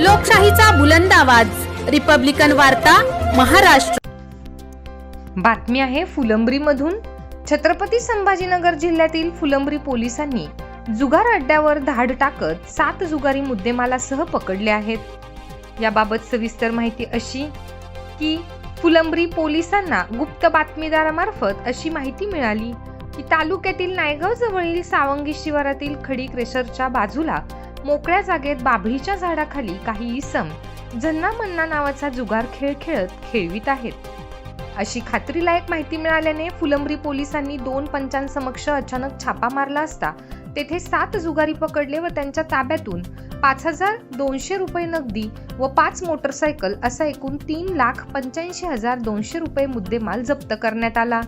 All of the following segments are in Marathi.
लोकशाहीचा बुलंद आवाज. रिपब्लिकन वार्ता महाराष्ट्र. बातमी आहे फुलंब्रीमधून. छत्रपती संभाजीनगर जिल्ह्यातील फुलंब्री पोलिसांनी जुगार अड्ड्यावर धाड टाकत सात जुगारी मुद्देमालासह पकडले आहेत. याबाबत सविस्तर माहिती अशी की फुलंब्री पोलिसांना गुप्त बातमीदारामार्फत अशी माहिती मिळाली की तालुक्यातील नायगाव जवळील सावंगी शिवारातील खडी क्रेशरच्या बाजूला मोकळ्या जागेत बाभळीच्या झाडाखाली काही इसम जन्ना मन्ना नावाचा जुगार खेळ खेळत खेळवीत आहेत. अशी खात्रीलायक माहिती मिळाल्याने फुलंब्री पोलिसांनी दोन पंचांसमक्ष अचानक छापा मारला असता तेथे सात जुगारी पकडले व त्यांच्या ताब्यातून पाच हजार दोनशे रुपये नगदी व पाच मोटरसायकल असा एकूण तीन लाख पंच्याऐंशी हजार दोनशे रुपये मुद्देमाल जप्त करण्यात आला.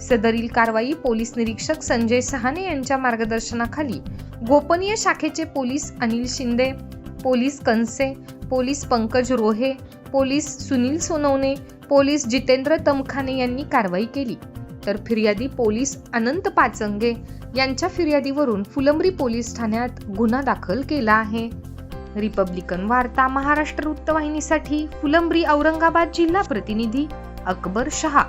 सदरील कारवाई पोलीस निरीक्षक संजय सहाने यांच्या मार्गदर्शनाखाली. गोपनीय शाखेचे police Anil Shinde police Kanse police Pankaj Rohe police Sunil Sonawane police Jitendra Tamkhane यांनी कारवाई केली. तर फिर्यादी पोलीस अनंत पाचंगे यांच्या फिर्यादीवरून फुलंब्री पोलीस ठाण्यात गुन्हा दाखल केला आहे. रिपब्लिकन वार्ता महाराष्ट्र वृत्तवाहिनीसाठी फुलंब्री औरंगाबाद जिल्हा प्रतिनिधी अकबर शहा.